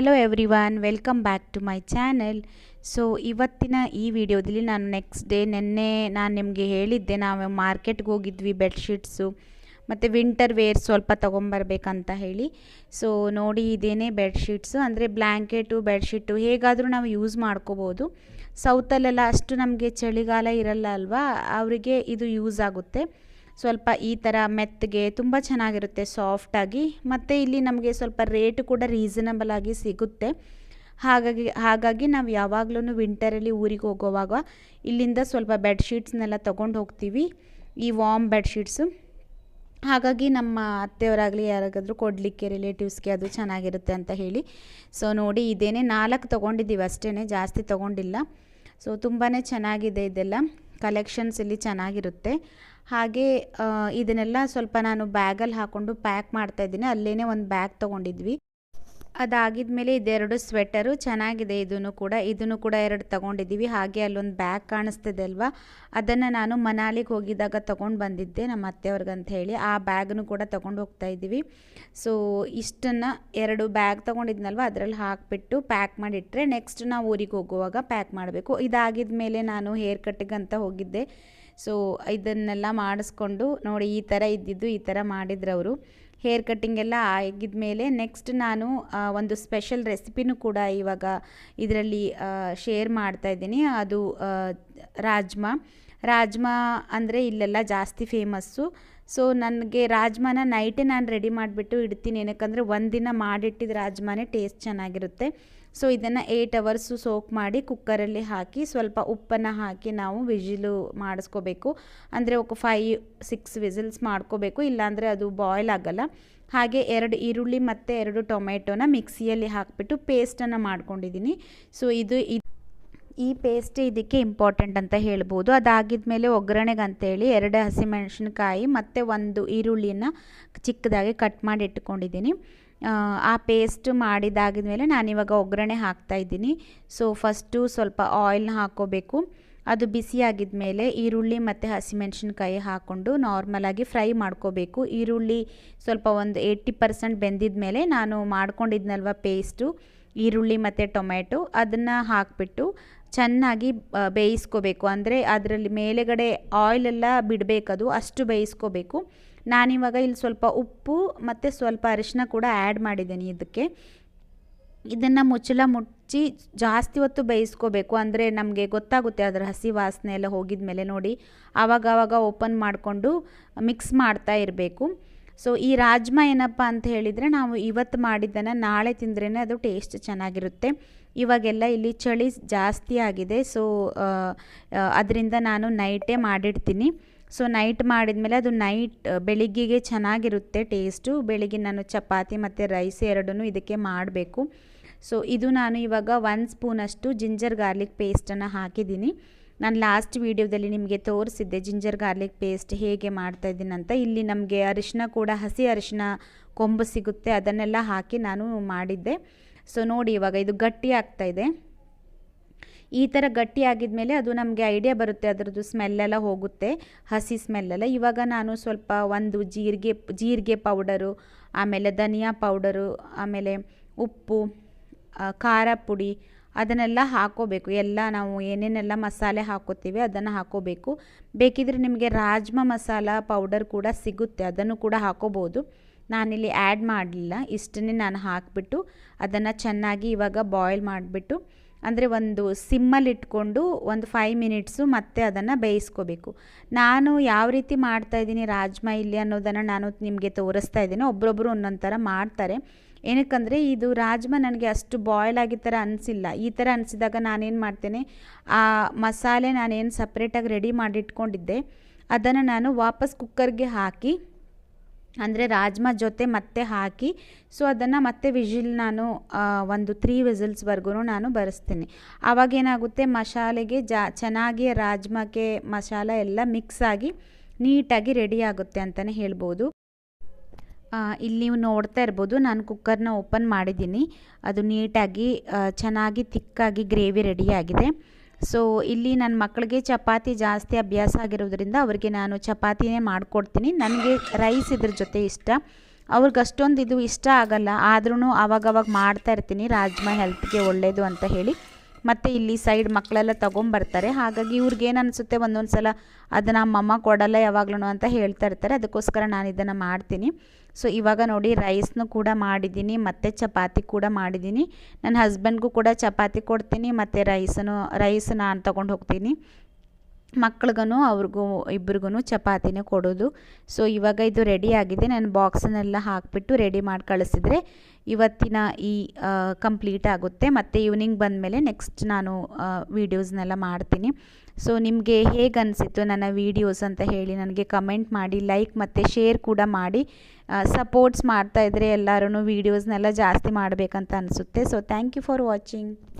Hello everyone welcome back to my channel so ಇವತ್ತಿನ ಈ ವಿಡಿಯೋದಲ್ಲಿ ನಾನು ನೆಕ್ಸ್ಟ್ ಡೇ ನಿನ್ನೆ ನಾನು ನಿಮಗೆ ಹೇಳಿದ್ದೆ, ನಾವು ಮಾರ್ಕೆಟ್ಗೆ ಹೋಗಿದ್ವಿ ಬೆಡ್ಶೀಟ್ಸು ಮತ್ತು ವಿಂಟರ್ ವೇರ್ ಸ್ವಲ್ಪ ತೊಗೊಂಬರ್ಬೇಕಂತ ಹೇಳಿ. ಸೊ ನೋಡಿ ಇದೇನೇ ಬೆಡ್ಶೀಟ್ಸು ಅಂದರೆ ಬ್ಲ್ಯಾಂಕೆಟು ಬೆಡ್ಶೀಟು ಹೇಗಾದರೂ ನಾವು ಯೂಸ್ ಮಾಡ್ಕೋಬೋದು. ಸೌತಲ್ಲೆಲ್ಲ ಅಷ್ಟು ನಮಗೆ ಚಳಿಗಾಲ ಇರಲ್ಲ ಅಲ್ವಾ, ಅವರಿಗೆ ಇದು ಯೂಸ್ ಆಗುತ್ತೆ. ಸ್ವಲ್ಪ ಈ ಥರ ಮೆತ್ತಗೆ ತುಂಬ ಚೆನ್ನಾಗಿರುತ್ತೆ ಸಾಫ್ಟಾಗಿ ಮತ್ತು ಇಲ್ಲಿ ನಮಗೆ ಸ್ವಲ್ಪ ರೇಟ್ ಕೂಡ ರೀಸನಬಲ್ ಆಗಿ ಸಿಗುತ್ತೆ. ಹಾಗಾಗಿ ಹಾಗಾಗಿ ನಾವು ಯಾವಾಗಲೂ ವಿಂಟರಲ್ಲಿ ಊರಿಗೆ ಹೋಗೋವಾಗ ಇಲ್ಲಿಂದ ಸ್ವಲ್ಪ ಬೆಡ್ಶೀಟ್ಸ್ನೆಲ್ಲ ತೊಗೊಂಡು ಹೋಗ್ತೀವಿ. ಈ ವಾಮ್ ಬೆಡ್ಶೀಟ್ಸು ಹಾಗಾಗಿ ನಮ್ಮ ಅತ್ತೆಯವರಾಗಲಿ ಯಾರಿಗಾದ್ರೂ ಕೊಡಲಿಕ್ಕೆ ರಿಲೇಟಿವ್ಸ್ಗೆ ಅದು ಚೆನ್ನಾಗಿರುತ್ತೆ ಅಂತ ಹೇಳಿ. ಸೊ ನೋಡಿ ಇದೇನೇ ನಾಲ್ಕು ತೊಗೊಂಡಿದ್ದೀವಿ ಅಷ್ಟೇ ಜಾಸ್ತಿ ತೊಗೊಂಡಿಲ್ಲ. ಸೊ ತುಂಬಾ ಚೆನ್ನಾಗಿದೆ ಇದೆಲ್ಲ. ಕಲೆಕ್ಷನ್ಸ್ ಇಲ್ಲಿ ಚೆನ್ನಾಗಿರುತ್ತೆ. ಹಾಗೆ ಇದನ್ನೆಲ್ಲ ಸ್ವಲ್ಪ ನಾನು ಬ್ಯಾಗಲ್ಲಿ ಹಾಕ್ಕೊಂಡು ಪ್ಯಾಕ್ ಮಾಡ್ತಾಯಿದ್ದೀನಿ ಅಲ್ಲೇ ಒಂದು ಬ್ಯಾಗ್ ತೊಗೊಂಡಿದ್ವಿ. ಅದಾಗಿದ ಮೇಲೆ ಇದೆರಡು ಸ್ವೆಟರು ಚೆನ್ನಾಗಿದೆ, ಇದನ್ನು ಕೂಡ ಇದನ್ನು ಕೂಡ ಎರಡು ತೊಗೊಂಡಿದ್ದೀವಿ. ಹಾಗೆ ಅಲ್ಲೊಂದು ಬ್ಯಾಗ್ ಕಾಣಿಸ್ತಿದೆ ಅಲ್ವಾ? ಅದನ್ನು ನಾನು ಮನಾಲಿಗೆ ಹೋಗಿದ್ದಾಗ ತೊಗೊಂಡು ಬಂದಿದ್ದೆ ನಮ್ಮ ಅಂತ ಹೇಳಿ. ಆ ಬ್ಯಾಗ್ನು ಕೂಡ ತೊಗೊಂಡು ಹೋಗ್ತಾ ಇದ್ದೀವಿ. ಸೊ ಇಷ್ಟನ್ನು ಎರಡು ಬ್ಯಾಗ್ ತೊಗೊಂಡಿದ್ನಲ್ವ? ಅದರಲ್ಲಿ ಹಾಕಿಬಿಟ್ಟು ಪ್ಯಾಕ್ ಮಾಡಿಟ್ರೆ ನೆಕ್ಸ್ಟ್ ನಾವು ಊರಿಗೆ ಹೋಗುವಾಗ ಪ್ಯಾಕ್ ಮಾಡಬೇಕು. ಇದಾಗಿದ ಮೇಲೆ ನಾನು ಹೇರ್ ಕಟ್ಟಿಗೆ ಅಂತ ಹೋಗಿದ್ದೆ. ಸೊ ಇದನ್ನೆಲ್ಲ ಮಾಡಿಸ್ಕೊಂಡು ನೋಡಿ, ಈ ಥರ ಇದ್ದಿದ್ದು, ಈ ಥರ ಮಾಡಿದ್ರವರು. ಹೇರ್ ಕಟ್ಟಿಂಗ್ ಎಲ್ಲ ಆಗಿದ ಮೇಲೆ ನೆಕ್ಸ್ಟ್ ನಾನು ಒಂದು ಸ್ಪೆಷಲ್ ರೆಸಿಪಿನೂ ಕೂಡ ಇವಾಗ ಇದರಲ್ಲಿ ಶೇರ್ ಮಾಡ್ತಾ ಇದ್ದೀನಿ. ಅದು ರಾಜ್ಮಾ. ರಾಜ್ಮಾ ಅಂದರೆ ಇಲ್ಲೆಲ್ಲ ಜಾಸ್ತಿ ಫೇಮಸ್ಸು ಸೊ ನನಗೆ ರಾಜ್ಮಾನ ನೈಟೇ ನಾನು ರೆಡಿ ಮಾಡಿಬಿಟ್ಟು ಇಡ್ತೀನಿ. ಏನಕ್ಕಂದರೆ ಒಂದಿನ ಮಾಡಿಟ್ಟಿದ ರಾಜ್ಮಾನೇ ಟೇಸ್ಟ್ ಚೆನ್ನಾಗಿರುತ್ತೆ. ಸೊ ಇದನ್ನು ಏಯ್ಟ್ ಅವರ್ಸು ಸೋಕ್ ಮಾಡಿ ಕುಕ್ಕರಲ್ಲಿ ಹಾಕಿ ಸ್ವಲ್ಪ ಉಪ್ಪನ್ನು ಹಾಕಿ ನಾವು ವಿಜಿಲು ಮಾಡಿಸ್ಕೋಬೇಕು. ಅಂದರೆ ఒక ಫೈ ಸಿಕ್ಸ್ ವಿಸಿಲ್ಸ್ ಮಾಡ್ಕೋಬೇಕು. ಇಲ್ಲಾಂದರೆ ಅದು ಬಾಯ್ಲ್ ಆಗಲ್ಲ. ಹಾಗೆ ಎರಡು ಈರುಳ್ಳಿ ಮತ್ತು ಎರಡು ಟೊಮೆಟೊನ ಮಿಕ್ಸಿಯಲ್ಲಿ ಹಾಕಿಬಿಟ್ಟು ಪೇಸ್ಟನ್ನು ಮಾಡ್ಕೊಂಡಿದ್ದೀನಿ ಸೊ ಇದು ಈ ಪೇಸ್ಟ್ ಇದಕ್ಕೆ ಇಂಪಾರ್ಟೆಂಟ್ ಅಂತ ಹೇಳ್ಬೋದು. ಅದಾಗಿದ ಮೇಲೆ ಒಗ್ಗರಣೆಗೆ ಅಂತೇಳಿ ಎರಡು ಹಸಿಮೆಣಸಿನ್ಕಾಯಿ ಮತ್ತು ಒಂದು ಈರುಳ್ಳಿನ ಚಿಕ್ಕದಾಗಿ ಕಟ್ ಮಾಡಿ ಇಟ್ಕೊಂಡಿದ್ದೀನಿ. ಆ ಪೇಸ್ಟ್ ಮಾಡಿದಾಗಿದ ಮೇಲೆ ನಾನಿವಾಗ ಒಗ್ಗರಣೆ ಹಾಕ್ತಾಯಿದ್ದೀನಿ ಸೊ ಫಸ್ಟು ಸ್ವಲ್ಪ ಆಯಿಲ್ನ ಹಾಕೋಬೇಕು. ಅದು ಬಿಸಿ ಆಗಿದ ಮೇಲೆ ಈರುಳ್ಳಿ ಮತ್ತು ಹಸಿಮೆಣಸಿನ್ಕಾಯಿ ಹಾಕ್ಕೊಂಡು ನಾರ್ಮಲಾಗಿ ಫ್ರೈ ಮಾಡ್ಕೋಬೇಕು. ಈರುಳ್ಳಿ ಸ್ವಲ್ಪ ಒಂದು ಏಯ್ಟಿ ಪರ್ಸೆಂಟ್ ಬೆಂದಿದ ಮೇಲೆ ನಾನು ಮಾಡ್ಕೊಂಡಿದ್ನಲ್ವ ಪೇಸ್ಟು, ಈರುಳ್ಳಿ ಮತ್ತು ಟೊಮೆಟೊ ಅದನ್ನು ಹಾಕಿಬಿಟ್ಟು ಚೆನ್ನಾಗಿ ಬೇಯಿಸ್ಕೋಬೇಕು. ಅಂದರೆ ಅದರಲ್ಲಿ ಮೇಲೆಗಡೆ ಆಯಿಲೆಲ್ಲ ಬಿಡಬೇಕದು, ಅಷ್ಟು ಬೇಯಿಸ್ಕೋಬೇಕು. ನಾನಿವಾಗ ಇಲ್ಲಿ ಸ್ವಲ್ಪ ಉಪ್ಪು ಮತ್ತು ಸ್ವಲ್ಪ ಅರಿಶಿನ ಕೂಡ ಆ್ಯಡ್ ಮಾಡಿದ್ದೀನಿ ಇದಕ್ಕೆ. ಇದನ್ನು ಮುಚ್ಚಳ ಮುಚ್ಚಿ ಜಾಸ್ತಿ ಹೊತ್ತು ಬೇಯಿಸ್ಕೋಬೇಕು. ಅಂದರೆ ನಮಗೆ ಗೊತ್ತಾಗುತ್ತೆ ಅದರ ಹಸಿ ವಾಸನೆ ಎಲ್ಲ ಹೋಗಿದ ಮೇಲೆ ನೋಡಿ ಆವಾಗ ಆವಾಗ ಓಪನ್ ಮಾಡಿಕೊಂಡು ಮಿಕ್ಸ್ ಮಾಡ್ತಾ ಇರಬೇಕು. ಸೊ ಈ ರಾಜ್ಮಾ ಏನಪ್ಪ ಅಂತ ಹೇಳಿದರೆ ನಾವು ಇವತ್ತು ಮಾಡಿದ್ದನ್ನು ನಾಳೆ ತಿಂದ್ರೇ ಅದು ಟೇಸ್ಟ್ ಚೆನ್ನಾಗಿರುತ್ತೆ. ಇವಾಗೆಲ್ಲ ಇಲ್ಲಿ ಚಳಿ ಜಾಸ್ತಿ ಆಗಿದೆ. ಸೊ ಅದರಿಂದ ನಾನು ನೈಟೇ ಮಾಡಿಡ್ತೀನಿ. ಸೊ ನೈಟ್ ಮಾಡಿದ್ಮೇಲೆ ಅದು ನೈಟ್ ಬೆಳಿಗ್ಗೆಗೆ ಚೆನ್ನಾಗಿರುತ್ತೆ ಟೇಸ್ಟು ಬೆಳಿಗ್ಗೆ ನಾನು ಚಪಾತಿ ಮತ್ತು ರೈಸ್ ಎರಡೂ ಇದಕ್ಕೆ ಮಾಡಬೇಕು. ಸೊ ಇದು ನಾನು ಇವಾಗ ಒಂದು ಸ್ಪೂನಷ್ಟು ಜಿಂಜರ್ ಗಾರ್ಲಿಕ್ ಪೇಸ್ಟನ್ನು ಹಾಕಿದ್ದೀನಿ. ನಾನು ಲಾಸ್ಟ್ ವೀಡಿಯೋದಲ್ಲಿ ನಿಮಗೆ ತೋರಿಸಿದ್ದೆ ಜಿಂಜರ್ ಗಾರ್ಲಿಕ್ ಪೇಸ್ಟ್ ಹೇಗೆ ಮಾಡ್ತಾಯಿದ್ದೀನಿ ಅಂತ. ಇಲ್ಲಿ ನಮಗೆ ಅರಿಶಿನ ಕೂಡ, ಹಸಿ ಅರಿಶಿನ ಕೊಂಬು ಸಿಗುತ್ತೆ, ಅದನ್ನೆಲ್ಲ ಹಾಕಿ ನಾನು ಮಾಡಿದ್ದೆ. ಸೊ ನೋಡಿ ಇವಾಗ ಇದು ಗಟ್ಟಿ ಆಗ್ತಾ ಇದೆ. ಈ ಥರ ಗಟ್ಟಿ ಆಗಿದ್ಮೇಲೆ ಅದು ನಮಗೆ ಐಡಿಯಾ ಬರುತ್ತೆ, ಅದರದ್ದು ಸ್ಮೆಲ್ಲೆಲ್ಲ ಹೋಗುತ್ತೆ, ಹಸಿ ಸ್ಮೆಲ್ಲೆಲ್ಲ ಇವಾಗ ನಾನು ಸ್ವಲ್ಪ ಒಂದು ಜೀರಿಗೆ ಜೀರಿಗೆ ಪೌಡರು ಆಮೇಲೆ ಧನಿಯಾ ಪೌಡರು ಆಮೇಲೆ ಉಪ್ಪು ಖಾರ ಪುಡಿ ಅದನ್ನೆಲ್ಲ ಹಾಕೋಬೇಕು. ಎಲ್ಲ ನಾವು ಏನೇನೆಲ್ಲ ಮಸಾಲೆ ಹಾಕೋತೀವಿ ಅದನ್ನು ಹಾಕೋಬೇಕು. ಬೇಕಿದ್ರೆ ನಿಮಗೆ ರಾಜ್ಮಾ ಮಸಾಲ ಪೌಡರ್ ಕೂಡ ಸಿಗುತ್ತೆ. ಅದನ್ನು ಕೂಡ ಹಾಕೋಬೋದು. ನಾನಿಲ್ಲಿ ಆ್ಯಡ್ ಮಾಡಲಿಲ್ಲ. ಇಷ್ಟನ್ನೇ ನಾನು ಹಾಕಿಬಿಟ್ಟು ಅದನ್ನು ಚೆನ್ನಾಗಿ ಇವಾಗ ಬಾಯ್ಲ್ ಮಾಡಿಬಿಟ್ಟು ಅಂದರೆ ಒಂದು ಸಿಮ್ಮಲ್ಲಿ ಇಟ್ಕೊಂಡು ಒಂದು ಫೈವ್ ಮಿನಿಟ್ಸು ಮತ್ತೆ ಅದನ್ನು ಬೇಯಿಸ್ಕೋಬೇಕು. ನಾನು ಯಾವ ರೀತಿ ಮಾಡ್ತಾಯಿದ್ದೀನಿ ರಾಜ್ಮಾ ಇಲ್ಲಿ ಅನ್ನೋದನ್ನು ನಾನು ನಿಮಗೆ ತೋರಿಸ್ತಾ ಇದ್ದೀನಿ. ಒಬ್ಬರೊಬ್ಬರು ಒಂದೊಂದು ಥರ ಮಾಡ್ತಾರೆ. ಏನಕ್ಕಂದರೆ ಇದು ರಾಜ್ಮಾ ನನಗೆ ಅಷ್ಟು ಬಾಯ್ಲ್ ಆಗಿ ಥರ ಅನಿಸಿಲ್ಲ. ಈ ಥರ ಅನಿಸಿದಾಗ ನಾನೇನು ಮಾಡ್ತೇನೆ, ಆ ಮಸಾಲೆ ನಾನೇನು ಸಪ್ರೇಟಾಗಿ ರೆಡಿ ಮಾಡಿಟ್ಕೊಂಡಿದ್ದೆ. ಅದನ್ನು ನಾನು ವಾಪಸ್ ಕುಕ್ಕರ್ಗೆ ಹಾಕಿ, ಅಂದರೆ ರಾಜ್ಮಾ ಜೊತೆ ಮತ್ತೆ ಹಾಕಿ ಸೊ ಅದನ್ನು ಮತ್ತೆ ವಿಜಿಲ್ ನಾನು ಒಂದು ತ್ರೀ ವಿಸಿಲ್ಸ್ವರೆಗೂ ನಾನು ಬರೆಸ್ತೀನಿ. ಆವಾಗೇನಾಗುತ್ತೆ ಮಸಾಲೆಗೆ ಜಾ, ಚೆನ್ನಾಗಿ ರಾಜ್ಮಾಗೆ ಮಸಾಲೆ ಎಲ್ಲ ಮಿಕ್ಸ್ ಆಗಿ ನೀಟಾಗಿ ರೆಡಿ ಆಗುತ್ತೆ ಅಂತಲೇ ಹೇಳ್ಬೋದು. ಇಲ್ಲಿ ನೀವು ನೋಡ್ತಾ ಇರ್ಬೋದು, ನಾನು ಕುಕ್ಕರ್ನ ಓಪನ್ ಮಾಡಿದ್ದೀನಿ. ಅದು ನೀಟಾಗಿ ಚೆನ್ನಾಗಿ ತಿಕ್ಕಾಗಿ ಗ್ರೇವಿ ರೆಡಿಯಾಗಿದೆ ಸೊ ಇಲ್ಲಿ ನನ್ನ ಮಕ್ಕಳಿಗೆ ಚಪಾತಿ ಜಾಸ್ತಿ ಅಭ್ಯಾಸ ಆಗಿರೋದ್ರಿಂದ ಅವರಿಗೆ ನಾನು ಚಪಾತಿನೇ ಮಾಡಿಕೊಡ್ತೀನಿ. ನನಗೆ ರೈಸ್ ಇದ್ರ ಜೊತೆ ಇಷ್ಟ. ಅವ್ರಿಗೆ ಅಷ್ಟೊಂದು ಇದು ಇಷ್ಟ ಆಗಲ್ಲ. ಆದ್ರೂ ಅವಾಗವಾಗ ಮಾಡ್ತಾ ಇರ್ತೀನಿ. ರಾಜ್ಮಾ ಹೆಲ್ತ್ಗೆ ಒಳ್ಳೆಯದು ಅಂತ ಹೇಳಿ. ಮತ್ತು ಇಲ್ಲಿ ಸೈಡ್ ಮಕ್ಕಳೆಲ್ಲ ತೊಗೊಂಬರ್ತಾರೆ. ಹಾಗಾಗಿ ಇವ್ರಿಗೆ ಏನು ಅನಿಸುತ್ತೆ ಒಂದೊಂದು ಸಲ ಅದನ್ನು ಅಮ್ಮಮ್ಮ ಕೊಡಲ್ಲ ಯಾವಾಗ್ಲೂ ಅಂತ ಹೇಳ್ತಾ ಇರ್ತಾರೆ. ಅದಕ್ಕೋಸ್ಕರ ನಾನು ಇದನ್ನು ಮಾಡ್ತೀನಿ. ಸೊ ಇವಾಗ ನೋಡಿ ರೈಸ್ನು ಕೂಡ ಮಾಡಿದ್ದೀನಿ, ಮತ್ತು ಚಪಾತಿ ಕೂಡ ಮಾಡಿದ್ದೀನಿ. ನನ್ನ ಹಸ್ಬೆಂಡ್ಗೂ ಕೂಡ ಚಪಾತಿ ಕೊಡ್ತೀನಿ, ಮತ್ತು ರೈಸನ್ನು ರೈಸ್ ನಾನು ತೊಗೊಂಡು ಹೋಗ್ತೀನಿ. ಮಕ್ಳಿಗೂ ಅವ್ರಿಗೂ ಇಬ್ರಿಗೂ ಚಪಾತಿನೇ ಕೊಡೋದು. ಸೊ ಇವಾಗ ಇದು ರೆಡಿ ಆಗಿದೆ. ನಾನು ಬಾಕ್ಸನ್ನೆಲ್ಲ ಹಾಕಿಬಿಟ್ಟು ರೆಡಿ ಮಾಡಿ ಕಳಿಸಿದ್ರೆ ಇವತ್ತಿನ ಈ ಕಂಪ್ಲೀಟ್ ಆಗುತ್ತೆ. ಮತ್ತು ಈವ್ನಿಂಗ್ ಬಂದಮೇಲೆ ನೆಕ್ಸ್ಟ್ ನಾನು ವೀಡಿಯೋಸ್ನೆಲ್ಲ ಮಾಡ್ತೀನಿ. ಸೊ ನಿಮಗೆ ಹೇಗೆ ನನ್ನ ವೀಡಿಯೋಸ್ ಅಂತ ಹೇಳಿ ನನಗೆ ಕಮೆಂಟ್ ಮಾಡಿ ಲೈಕ್ ಮತ್ತು ಶೇರ್ ಕೂಡ ಮಾಡಿ. ಸಪೋರ್ಟ್ಸ್ ಮಾಡ್ತಾಯಿದ್ರೆ ಎಲ್ಲರೂ ವೀಡಿಯೋಸ್ನೆಲ್ಲ ಜಾಸ್ತಿ ಮಾಡಬೇಕಂತ ಅನಿಸುತ್ತೆ. So thank you for watching